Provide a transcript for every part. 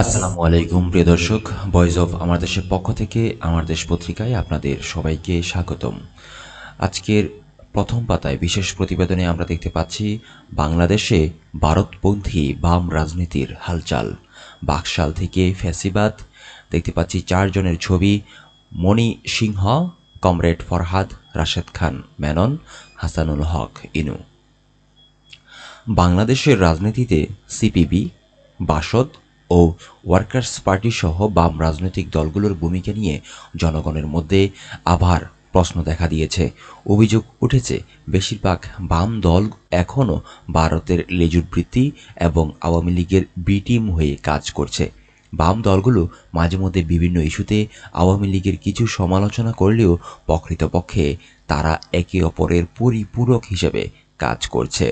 আসসালামু আলাইকুম, প্রিয় দর্শক। ভয়েস অফ আমার দেশের পক্ষ থেকে আমার দেশ পত্রিকায় আপনাদের সবাইকে স্বাগতম। আজকের প্রথম পাতায় বিশেষ প্রতিবেদনে আমরা দেখতে পাচ্ছি বাংলাদেশে ভারতপন্থী বাম রাজনীতির হালচাল। বাকশাল থেকে ফ্যাসিবাদ, দেখতে পাচ্ছি চারজনের ছবি, মণি সিংহ, কমরেড ফরহাদ, রাশেদ খান, মেনন, হাসানুল হক, ইনু। বাংলাদেশের রাজনীতিতে সিপিবি, বাসদ ও ওয়ার্কার্স পার্টি সহ বাম রাজনৈতিক দলগুলোর ভূমিকা নিয়ে জনগণের মধ্যে আবার প্রশ্ন দেখা দিয়েছে। অভিযোগ উঠেছে, বেশিরভাগ বাম দল এখনও ভারতের লেজুর বৃত্তি এবং আওয়ামী লীগের বি টিম হয়ে কাজ করছে। বাম দলগুলো মাঝে মধ্যে বিভিন্ন ইস্যুতে আওয়ামী লীগের কিছু সমালোচনা করলেও প্রকৃতপক্ষে তারা একে অপরের পরিপূরক হিসেবে কাজ করছে।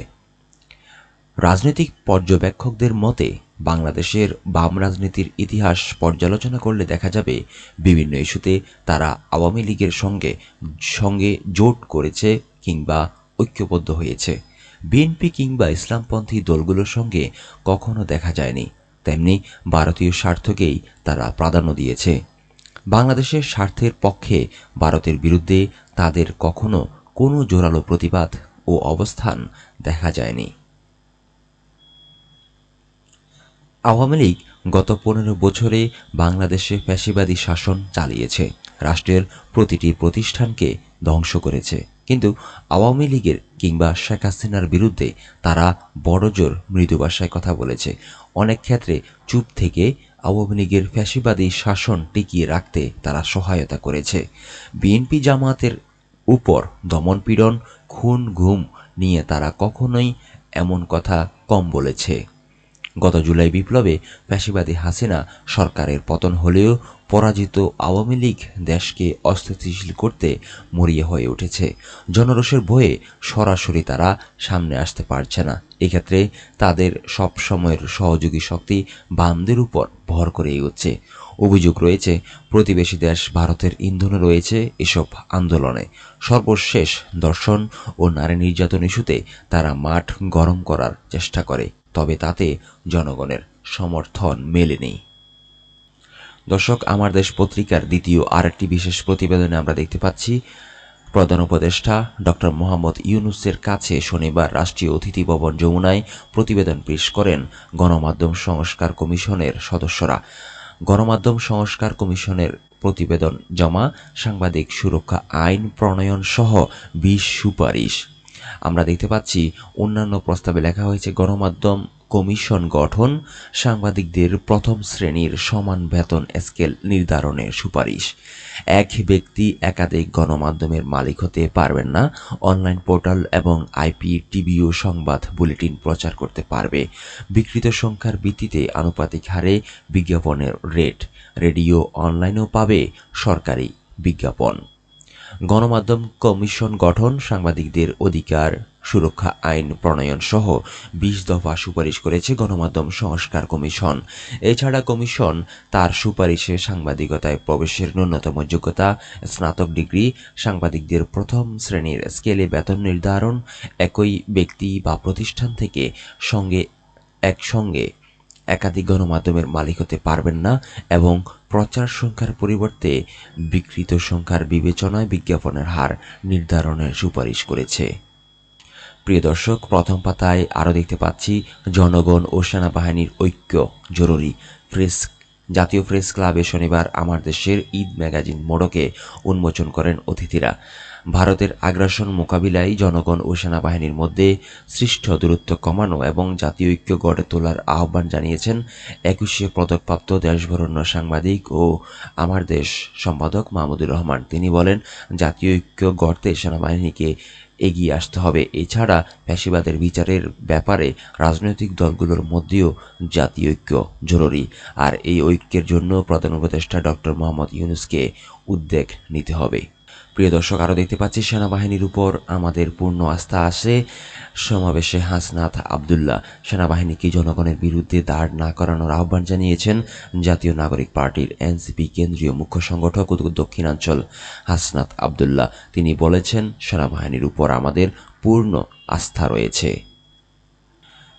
রাজনৈতিক পর্যবেক্ষকদের মতে বাংলাদেশের বাম রাজনীতির ইতিহাস পর্যালোচনা করলে দেখা যাবে বিভিন্ন ইস্যুতে তারা আওয়ামী লীগের সঙ্গে সঙ্গে জোট করেছে কিংবা ঐক্যবদ্ধ হয়েছে। বিএনপি কিংবা ইসলামপন্থী দলগুলোর সঙ্গে কখনো দেখা যায়নি। তেমনি ভারতীয় স্বার্থকেই তারা প্রাধান্য দিয়েছে। বাংলাদেশের স্বার্থের পক্ষে ভারতের বিরুদ্ধে তাদের কখনো কোনো জোরালো প্রতিবাদ ও অবস্থান দেখা যায়নি। আওয়ামী লীগ গত পনেরো বছরে বাংলাদেশে ফ্যাসিবাদী শাসন চালিয়েছে। রাষ্ট্রের প্রতিটি প্রতিষ্ঠানকে ধ্বংস করেছে। কিন্তু আওয়ামী লীগের কিংবা শেখ হাসিনার বিরুদ্ধে তারা বড়জোর মৃদু ভাষায় কথা বলেছে। অনেক ক্ষেত্রে চুপ থেকে আওয়ামী লীগের ফ্যাসিবাদী শাসন টিকিয়ে রাখতে তারা সহায়তা করেছে। বিএনপি জামাতের উপর দমনপীড়ন খুন, ঘুম নিয়ে তারা কখনোই এমন কথা কম বলেছে। গত জুলাই বিপ্লবে ফ্যাসিবাদী হাসিনা সরকারের পতন হলেও পরাজিত আওয়ামী লীগ দেশকে অস্থিতিশীল করতে মরিয়া হয়ে উঠেছে। জনরোষের ভয়ে সরাসরি তারা সামনে আসতে পারছে না। এক্ষেত্রে তাদের সব সময়ের সহযোগী শক্তি বামদের উপর ভর করে এগোচ্ছে। অভিযোগ রয়েছে, প্রতিবেশী দেশ ভারতের ইন্ধনে রয়েছে এসব আন্দোলনে। সর্বশেষ দর্শন ও নারী নির্যাতন ইস্যুতে তারা মাঠ গরম করার চেষ্টা করে, তবে তাতে জনগণের সমর্থন মেলেনি। দর্শক, আমার দেশ পত্রিকার দ্বিতীয় আরেকটি বিশেষ প্রতিবেদনে আমরা দেখতে পাচ্ছি, প্রধান উপদেষ্টা ডক্টর মোহাম্মদ ইউনুসের কাছে শনিবার রাষ্ট্রীয় অতিথি ভবন যমুনায় প্রতিবেদন পেশ করেন গণমাধ্যম সংস্কার কমিশনের সদস্যরা। গণমাধ্যম সংস্কার কমিশনের প্রতিবেদন জমা, সাংবাদিক সুরক্ষা আইন প্রণয়ন সহ বিশ সুপারিশ। আমরা দেখতে পাচ্ছি, অন্যান্য প্রস্তাবে লেখা হয়েছে, গণমাধ্যম কমিশন গঠন, সাংবাদিকদের প্রথম শ্রেণির সমান বেতন স্কেল নির্ধারণের সুপারিশ। এক ব্যক্তি একাধিক গণমাধ্যমের মালিক হতে পারবেন না, অনলাইন পোর্টাল এবং আইপি টিভিও সংবাদ বুলেটিন প্রচার করতে পারবে। বিকৃত সংখ্যার ভিত্তিতে আনুপাতিক হারে বিজ্ঞাপনের রেট, রেডিও অনলাইনেও পাবে সরকারি বিজ্ঞাপন। গণমাধ্যম কমিশন গঠন, সাংবাদিকদের অধিকার সুরক্ষা আইন প্রণয়ন সহ বিশ দফা সুপারিশ করেছে গণমাধ্যম সংস্কার কমিশন। এছাড়া কমিশন তার সুপারিশে সাংবাদিকতায় প্রবেশের ন্যূনতম যোগ্যতা, স্নাতক ডিগ্রি, সাংবাদিকদের প্রথম শ্রেণির স্কেলে বেতন নির্ধারণ, একই ব্যক্তি বা প্রতিষ্ঠান থেকে সঙ্গে, একসঙ্গে একাধিক গণমাধ্যমের মালিক হতে পারবেন না এবং প্রচার সংখ্যার পরিবর্তে বিকৃত সংখ্যার বিবেচনায় বিজ্ঞাপনের হার নির্ধারণের সুপারিশ করেছে। প্রিয় দর্শক, প্রথম পাতায় আরও দেখতে পাচ্ছি জনগণ ও সেনাবাহিনীর ঐক্য, জরুরি। প্রেস জাতীয় প্রেস ক্লাবে শনিবার আমার দেশের ঈদ ম্যাগাজিন মোড়কে উন্মোচন করেন অতিথিরা। ভারতের আগ্রাসন মোকাবিলায় জনগণ ও সেনাবাহিনীর মধ্যে সৃষ্ট দূরত্ব কমানো এবং জাতীয় ঐক্য গড়ে তোলার আহ্বান জানিয়েছেন একুশে পদকপ্রাপ্ত দেশবরণ্য সাংবাদিক ও আমার দেশ সম্পাদক মাহমুদুর রহমান। তিনি বলেন, জাতীয় ঐক্য গড়তে সেনাবাহিনীকে এগিয়ে আসতে হবে। এছাড়া ফ্যাসিবাদের বিচারের ব্যাপারে রাজনৈতিক দলগুলোর মধ্যেও জাতীয় ঐক্য জরুরি। আর এই ঐক্যের জন্য প্রধান উপদেষ্টা ডক্টর মোহাম্মদ ইউনুসকে উদ্যোগ নিতে হবে। প্রিয় দর্শক, আরও দেখতে পাচ্ছি সেনাবাহিনীর উপর আমাদের পূর্ণ আস্থা আসে সমাবেশে হাসনাথ আবদুল্লাহ। সেনাবাহিনীকে জনগণের বিরুদ্ধে দাঁড় না করানোর আহ্বান জানিয়েছেন জাতীয় নাগরিক পার্টির এনসিপি কেন্দ্রীয় মুখ্য সংগঠক দক্ষিণাঞ্চল হাসনাথ আবদুল্লাহ। তিনি বলেছেন, সেনাবাহিনীর উপর আমাদের পূর্ণ আস্থা রয়েছে।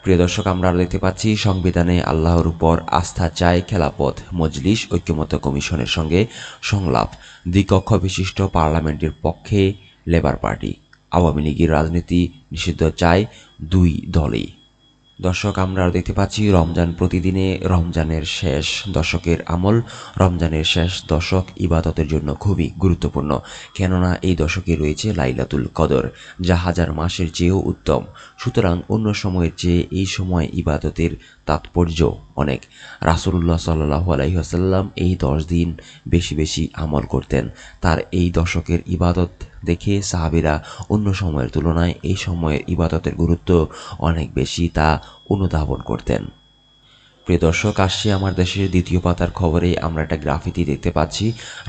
প্রিয় দর্শক, আমরা দেখতে পাচ্ছি, সংবিধানে আল্লাহর উপর আস্থা চায় খেলাপথ, মজলিস, ঐক্যমত্য কমিশনের সঙ্গে সংলাপ। দ্বিকক্ষ বিশিষ্ট পার্লামেন্টের পক্ষে লেবার পার্টি। আওয়ামী লীগের রাজনীতি নিষিদ্ধ চায় দুই দলই। দর্শক, আমরা দেখতে পাচ্ছি, রমজান প্রতিদিনে রমজানের শেষ দশকের আমল, রমজানের শেষ দশক ইবাদতের জন্য খুবই গুরুত্বপূর্ণ। কেননা এই দশকে রয়েছে লাইলাতুল কদর, যা হাজার মাসের চেয়েও উত্তম। সুতরাং অন্য সময়ের চেয়ে এই সময় ইবাদতের তাৎপর্য অনেক। রাসুল্লাহ সাল্লাহ আলহিহাসাল্লাম এই দশ দিন বেশি বেশি আমল করতেন। তার এই দশকের ইবাদত দেখে সাহাবিরা অন্য সময়ের তুলনায় এই সময়ের ইবাদতের গুরুত্ব অনেক বেশি তা অনুধাবন করতেন। প্রিয় দর্শক, আসছি আমার দেশের দ্বিতীয় পাতার খবরে। আমরা একটা গ্রাফিতি দেখতে পাচ্ছি।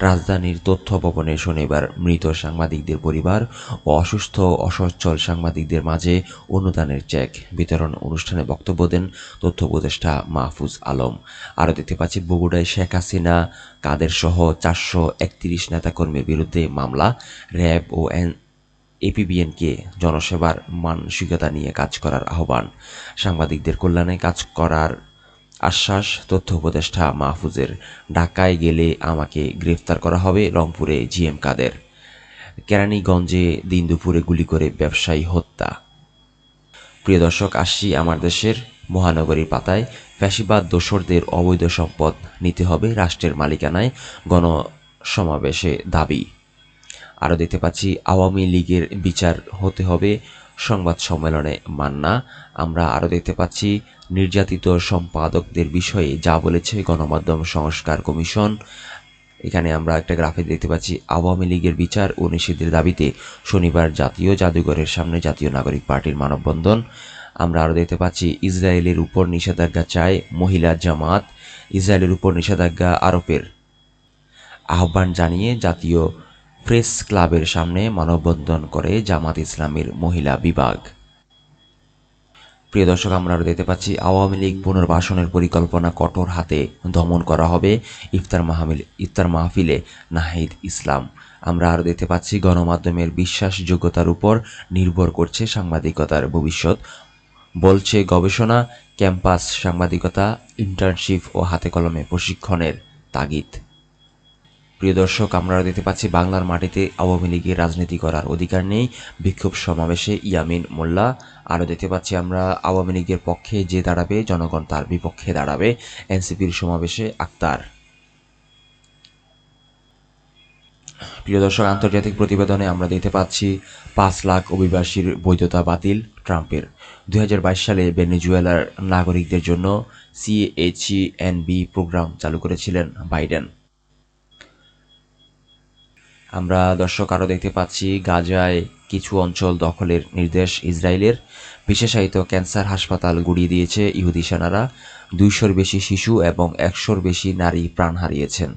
রাজধানীর তথ্য ভবনে শনিবার মৃত সাংবাদিকদের পরিবার ও অসুস্থ অসচ্ছল সাংবাদিকদের মাঝে অনুদানের চেক। বিতরণ অনুষ্ঠানে বক্তব্য দেন তথ্য উপদেষ্টা মাহফুজ আলম। আরও দেখতে পাচ্ছি, বগুড়ায় শেখ হাসিনা, কাদের সহ চারশো একত্রিশ নেতাকর্মীর বিরুদ্ধে মামলা। র্যাব ও এন এপিবিএনকে জনসেবার মানসিকতা নিয়ে কাজ করার আহ্বান। সাংবাদিকদের কল্যাণে কাজ করার আশ্বাস, তথ্য উপদেষ্টা মাহফুজের ঢাকায় গেলে আমাকে গ্রেফতার করা হবে রংপুরে জিএম কাদের। কেরানীগঞ্জে দিন দুপুরে গুলি করে ব্যবসায়ী হত্যা। প্রিয় দর্শক, আসছি আমার দেশের মহানগরীর পাতায়। ফ্যাসিবাদ, দোসরদের অবৈধ সম্পদ নিতে হবে রাষ্ট্রের মালিকানায় গণসমাবেশে দাবি। আরও দেখতে পাচ্ছি, আওয়ামী লীগের বিচার হতে হবে সংবাদ সম্মেলনে মান্না, আমরা আরও দেখতে পাচ্ছি, নির্যাতিত সম্পাদকদের বিষয়ে যা বলেছে গণমাধ্যম সংস্কার কমিশন। এখানে আমরা একটা গ্রাফিক দেখতে পাচ্ছি, আওয়ামী লীগের বিচার ও নিষিদ্ধের দাবিতে শনিবার জাতীয় জাদুঘরের সামনে জাতীয় নাগরিক পার্টির মানববন্ধন। আমরা আরও দেখতে পাচ্ছি, ইসরায়েলের উপর নিষেধাজ্ঞা চায় মহিলা জামাত, ইসরায়েলের উপর নিষেধাজ্ঞা আরোপের আহ্বান জানিয়ে জাতীয় প্রেস ক্লাবের সামনে মানববন্ধন করে জামাত ইসলামের মহিলা বিভাগ। প্রিয় দর্শক, আমরা আরও দেখতে পাচ্ছি, আওয়ামী লীগ পুনর্বাসনের পরিকল্পনা কঠোর হাতে দমন করা হবে ইফতার মাহমিল ইফতার মাহফিলে নাহিদ ইসলাম। আমরা আরও দেখতে পাচ্ছি, গণমাধ্যমের বিশ্বাসযোগ্যতার উপর নির্ভর করছে সাংবাদিকতার ভবিষ্যৎ। বলছে গবেষণা, ক্যাম্পাস সাংবাদিকতা, ইন্টার্নশিপ ও হাতে কলমে প্রশিক্ষণের তাগিদ। প্রিয় দর্শক, আমরা দেখতে পাচ্ছি, বাংলার মাটিতে আওয়ামী লীগের রাজনীতি করার অধিকার নেই। বিক্ষোভ সমাবেশে ইয়ামিন মোল্লা। আরও দেখতে পাচ্ছি আমরা, আওয়ামী লীগের পক্ষে যে দাঁড়াবে, জনগণ তার বিপক্ষে দাঁড়াবে। এনসিপির সমাবেশে আক্তার। প্রিয় দর্শক, আন্তর্জাতিক প্রতিবেদনে আমরা দেখতে পাচ্ছি, পাঁচ লাখ অভিবাসীর বৈধতা বাতিল ট্রাম্পের। দুই হাজার বাইশ সালে ভেনেজুয়েলার নাগরিকদের জন্য সিএইচইএনবি প্রোগ্রাম চালু করেছিলেন বাইডেন। আমরা দর্শক আরও দেখতে পাচ্ছি, গাজায় কিছু অঞ্চল দখলের নির্দেশ ইসরায়েলের। বিশেষায়িত ক্যান্সার হাসপাতাল গুড়িয়ে দিয়েছে ইহুদি সেনারা। দুইশোর বেশি শিশু এবং একশোর বেশি নারী প্রাণ হারিয়েছেন।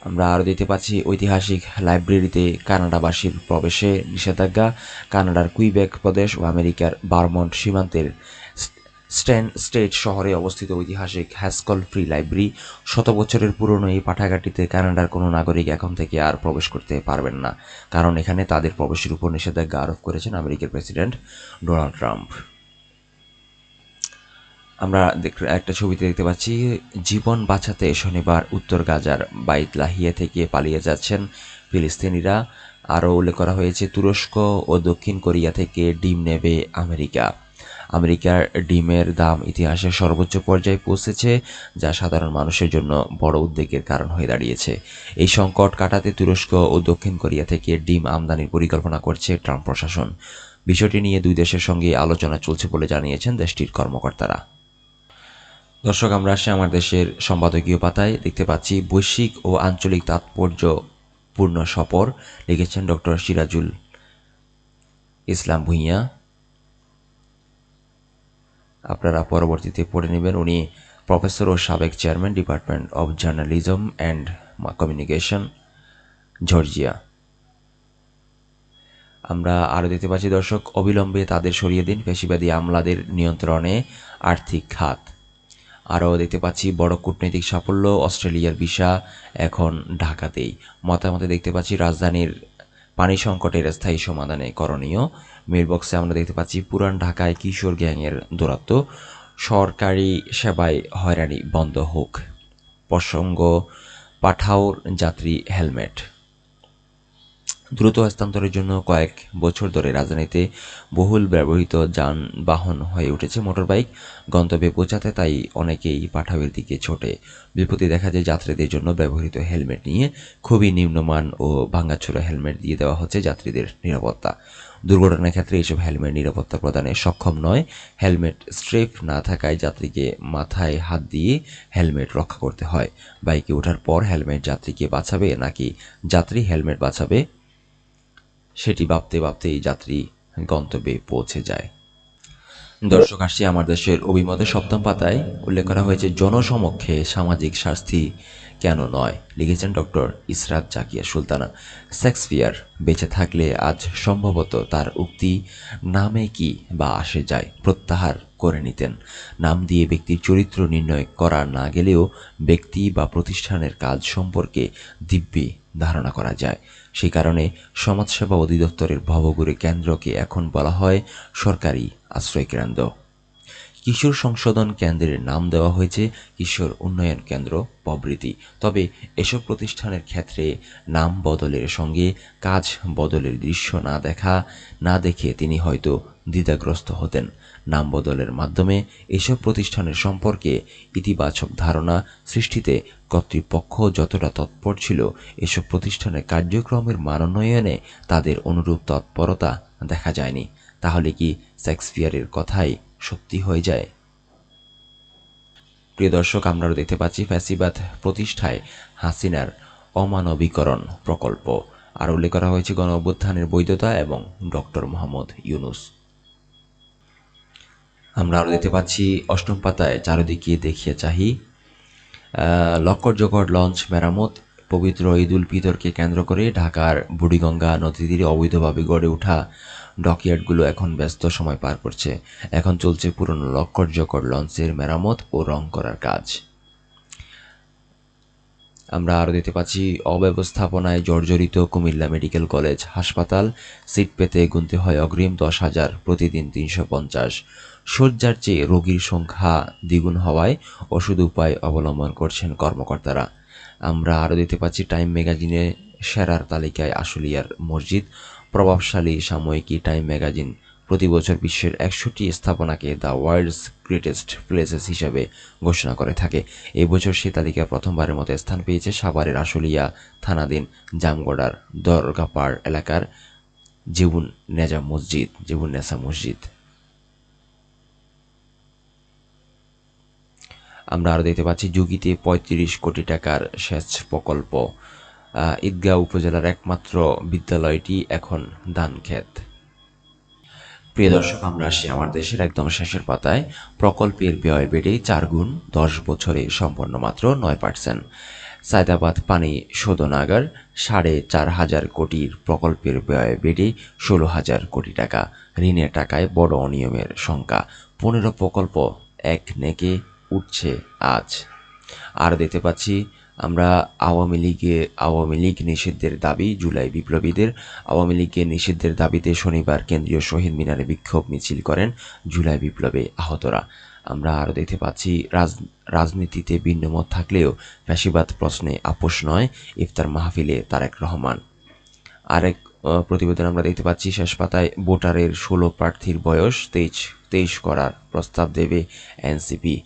আমরা আরও দেখতে পাচ্ছি, ঐতিহাসিক লাইব্রেরিতে কানাডাবাসীর প্রবেশে নিষেধাজ্ঞা। কানাডার কুইবেক প্রদেশ ও আমেরিকার বারমন্ট সীমান্তের স্ট্যান স্টেট শহরে অবস্থিত ঐতিহাসিক হ্যাসকল ফ্রি লাইব্রেরি শত বছরের পুরনো এই পাঠাগারটিতে কানাডার কোনো নাগরিক এখন থেকে আর প্রবেশ করতে পারবেন না, কারণ এখানে তাদের প্রবেশের উপর নিষেধাজ্ঞা আরোপ করেছেন আমেরিকার প্রেসিডেন্ট ডোনাল্ড ট্রাম্প। আমরা একটা ছবিতে দেখতে পাচ্ছি, জীবন বাঁচাতে শনিবার উত্তর গাজার বাইত লাহিয়া থেকে পালিয়ে যাচ্ছেন ফিলিস্তিনিরা। আরও উল্লেখ করা হয়েছে, তুরস্ক ও দক্ষিণ কোরিয়া থেকে ডিম নেবে আমেরিকা। আমেরিকার ডিমের দাম ইতিহাসের সর্বোচ্চ পর্যায়ে পৌঁছেছে, যা সাধারণ মানুষের জন্য বড় উদ্বেগের কারণ হয়ে দাঁড়িয়েছে। এই সংকট কাটাতে তুরস্ক ও দক্ষিণ কোরিয়া থেকে ডিম আমদানির পরিকল্পনা করছে ট্রাম্প প্রশাসন। বিষয়টি নিয়ে দুই দেশের সঙ্গে আলোচনা চলছে বলে জানিয়েছেন দেশটির কর্মকর্তারা। দর্শক, আমরা আসে আমার দেশের সম্পাদকীয় পাতায়। দেখতে পাচ্ছি, বৈশ্বিক ও আঞ্চলিক তাৎপর্যপূর্ণ সফর লিখেছেন ডক্টর সিরাজুল ইসলাম ভুইয়া। আপনারা পরবর্তীতে পড়ে নেবেন। উনি প্রফেসর ও সাবেক chairman, department of journalism and communication, Georgia. আমরা আরও দেখতে পাচ্ছি, দর্শক, অবিলম্বে তাদের সরিয়ে দিন পেশিবাদী আমলাদের নিয়ন্ত্রণে আর্থিক খাত। আরও দেখতে পাচ্ছি, বড় কূটনৈতিক সাফল্য অস্ট্রেলিয়ার ভিসা এখন ঢাকাতেই। মতামতে দেখতে পাচ্ছি, রাজধানীর পানি সংকটের স্থায়ী সমাধানে করণীয় মেলবক্সে আমরা দেখতে পাচ্ছি পুরান ঢাকায় কিশোর গ্যাংয়ের দৌরাত্ম। সরকারি সেবায় হয়রানি, বন্ধ হোক। প্রসঙ্গ, পাঠাওর যাত্রী হেলমেট। দ্রুত হস্তান্তরের জন্য কয়েক বছর ধরে রাজধানীতে বহুল ব্যবহৃত যানবাহন হয়ে উঠেছে মোটরবাইক। গন্তব্যে পৌঁছাতে তাই অনেকেই পাঠাওয়ের দিকে ছোটে। বিপত্তি দেখা যায় যাত্রীদের জন্য ব্যবহৃত হেলমেট নিয়ে। খুবই নিম্নমান ও ভাঙ্গাচোরা হেলমেট দিয়ে দেওয়া হচ্ছে যাত্রীদের নিরাপত্তা। দুর্ঘটনার ক্ষেত্রে এইসব হেলমেট নিরাপত্তা প্রদানে সক্ষম নয়। হেলমেট স্ট্রেপ না থাকায় যাত্রীকে মাথায় হাত দিয়ে হেলমেট রক্ষা করতে হয়। বাইকে ওঠার পর হেলমেট যাত্রীকে বাঁচাবে নাকি যাত্রী হেলমেট বাঁচাবে, সেটি ভাবতে ভাবতেই যাত্রী গন্তব্যে পৌঁছে যায়। দর্শক, আসছি আমার দেশের অভিমতে সপ্তম পাতায়। উল্লেখ করা হয়েছে, জনসমক্ষে সামাজিক শাস্তি কেন নয়, লিখেছেন ডক্টর ইসরাত জাকিয়া সুলতানা। শেক্সপিয়ার বেঁচে থাকলে আজ সম্ভবত তার উক্তি নামে কি বা আসে যায় প্রত্যাহার করে নিতেন। নাম দিয়ে ব্যক্তির চরিত্র নির্ণয় করা না গেলেও ব্যক্তি বা প্রতিষ্ঠানের কাজ সম্পর্কে দিব্যি ধারণা করা যায়। সেই কারণে সমাজসেবা অধিদপ্তরের ভবগুড়ি কেন্দ্রকে এখন বলা হয় সরকারি আশ্রয়কেন্দ্র। কিশোর সংশোধন কেন্দ্রের নাম দেওয়া হয়েছে কিশোর উন্নয়ন কেন্দ্র প্রভৃতি তবে এসব প্রতিষ্ঠানের ক্ষেত্রে নাম বদলের সঙ্গে কাজ বদলের দৃশ্য না দেখা, না দেখে তিনি হয়তো দ্বিধাগ্রস্ত হতেন। নাম বদলের মাধ্যমে এসব প্রতিষ্ঠানের সম্পর্কে ইতিবাচক ধারণা সৃষ্টিতে কর্তৃপক্ষ যতটা তৎপর ছিল, এসব প্রতিষ্ঠানের কার্যক্রমের মানোন্নয়নে তাদের অনুরূপ তৎপরতা দেখা যায়নি। তাহলে কি শেক্সপিয়ারের কথাই সত্যি হয়ে যায়। প্রিয় দর্শক আমরা দেখতে পাচ্ছি ফ্যাসিবাদ প্রতিষ্ঠায় হাসিনার অমানবীকরণ প্রকল্প। আর উল্লেখ করা হয়েছে গণ অভ্যুত্থানের বৈধতা এবং ডক্টর মোহাম্মদ ইউনুস। আমরা আরও দেখতে পাচ্ছি অষ্টম পাতায় চারিদিকে দেখিয়ে চাহি লক্কর জকর লঞ্চ মেরামত, পবিত্র ঈদ উল ফিতরকে কেন্দ্র করে ঢাকার বুড়িগঙ্গা নদী তীরে অবৈধভাবে গড়ে ওঠা ডকইয়ার্ডগুলো এখন ব্যস্ত সময় পার করছে। এখন চলছে পুরনো জকর লঞ্চের মেরামত ও রং করার কাজ। আমরা আরও দেখতে পাচ্ছি, অব্যবস্থাপনায় জর্জরিত কুমিল্লা মেডিকেল কলেজ হাসপাতাল, সিট পেতে গুনতে হয় অগ্রিম দশ হাজার, প্রতিদিন তিনশো পঞ্চাশ। শয্যার চেয়ে রোগীর সংখ্যা দ্বিগুণ হওয়ায় ওষুধ উপায় অবলম্বন করছেন কর্মকর্তারা। আমরা আরও দেখতে পাচ্ছি, টাইম ম্যাগাজিনে সেরার তালিকায় আশুলিয়ার মসজিদ প্রভাবশালী সাময়িকী টাইম ম্যাগাজিন প্রতি বছর বিশ্বের একশোটি স্থাপনাকে দ্য ওয়ার্ল্ডস গ্রেটেস্ট প্লেসেস হিসাবে ঘোষণা করে থাকে। এই বছর সে তালিকায় প্রথমবারের মতো স্থান পেয়েছে সাভারের আশুলিয়া থানাধীন জামগড়ার দরগাপাড় এলাকার জীবন নেজা মসজিদ, জীবন নেসা মসজিদ। আমরা আরও দেখতে পাচ্ছি যুগিতে পঁয়ত্রিশ কোটি টাকার সেচ প্রকল্প। ঈদগাঁও উপজেলার একমাত্র বিদ্যালয়টি এখন ধানক্ষেত। প্রিয় দর্শক, আমরা আসি আমার দেশের একদম শেষের পাতায়। প্রকল্পের ব্যয় বেড়ে চার গুণ, দশ বছরে সম্পন্ন মাত্র নয় পার্সেন্ট। সায়দাবাদ পানি শোধনাগার, সাড়ে চার হাজার কোটির প্রকল্পের ব্যয় বেড়ে ষোলো হাজার কোটি টাকা। ঋণের টাকায় বড় অনিয়মের সংখ্যা পনেরো প্রকল্প এক নেকে উঠছে আজ। আর দেখতে পাচ্ছি আমরা আওয়ামী লীগে, আওয়ামী লীগ নিষিদ্ধের দাবি, জুলাই বিপ্লবীদের আওয়ামী লীগের নিষিদ্ধের দাবিতে শনিবার কেন্দ্রীয় শহীদ মিনারে বিক্ষোভ মিছিল করেন জুলাই বিপ্লবে আহতরা। আমরা আরও দেখতে পাচ্ছি, রাজ, রাজনীতিতে ভিন্নমত থাকলেও ফ্যাসিবাদ প্রশ্নে আপোষ নয় ইফতার মাহফিলে তারেক রহমান। আরেক প্রতিবেদন আমরা দেখতে পাচ্ছি, শেষ পাতায় ভোটারের ষোলো প্রার্থীর বয়স, তেইশ তেইশ করার প্রস্তাব দেবে এনসিপি।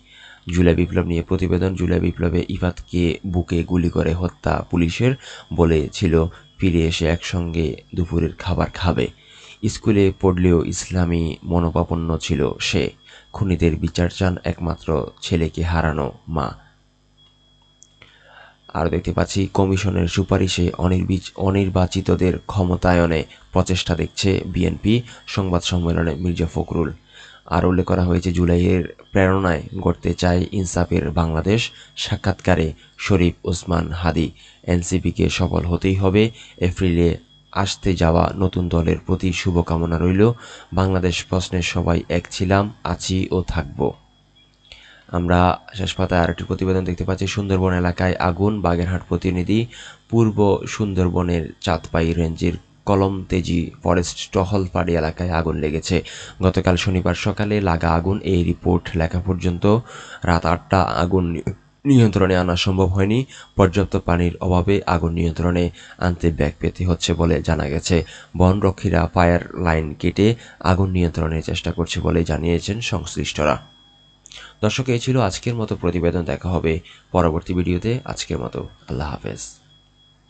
জুলাই বিপ্লব নিয়ে প্রতিবেদন। জুলাই বিপ্লবে ইফাতকে বুকে গুলি করে হত্যা পুলিশের বলেছিল ফিরে এসে একসঙ্গে দুপুরের খাবার খাবে। স্কুলে পড়লেও ইসলামী মনোপাপন্ন ছিল সে। খুনিদের বিচার চান একমাত্র ছেলেকে হারানো মা। আর দেখতে পাচ্ছি, কমিশনের সুপারিশে অনির্বিচ, অনির্বাচিতদের ক্ষমতায়নে প্রচেষ্টা দেখছে বিএনপি। সংবাদ সম্মেলনে মির্জা ফখরুল। আর উল্লেখ করা হয়েছে, জুলাইয়ের প্রেরণায় গড়তে চায় ইনসাফের বাংলাদেশ সাক্ষাৎকারে শরীফ ওসমান হাদি। এনসিপিকে সফল হতেই হবে। এপ্রিলে আসতে যাওয়া নতুন দলের প্রতি শুভকামনা রইল। বাংলাদেশ প্রশ্নের সবাই এক ছিলাম, আছি ও থাকব। আমরা শেষ পাতায় আরেকটি প্রতিবেদন দেখতে পাচ্ছি। সুন্দরবন এলাকায় আগুন, বাগেরহাট প্রতিনিধি, পূর্ব সুন্দরবনের চাঁদপাই রেঞ্জের কলম, তেজি, ফরেস্ট, টহল টহলপাড়ি এলাকায় আগুন লেগেছে। গতকাল শনিবার সকালে লাগা আগুন এই রিপোর্ট লেখা পর্যন্ত রাত আটটা আগুন নিয়ন্ত্রণে আনা সম্ভব হয়নি। পর্যাপ্ত পানির অভাবে আগুন নিয়ন্ত্রণে আনতে ব্যাগ পেতে হচ্ছে বলে জানা গেছে। বনরক্ষীরা ফায়ার লাইন কেটে আগুন নিয়ন্ত্রণের চেষ্টা করছে বলে জানিয়েছেন সংশ্লিষ্টরা। দর্শক, এই ছিল আজকের মতো প্রতিবেদন। দেখা হবে পরবর্তী ভিডিওতে। আজকের মতো আল্লাহ হাফেজ।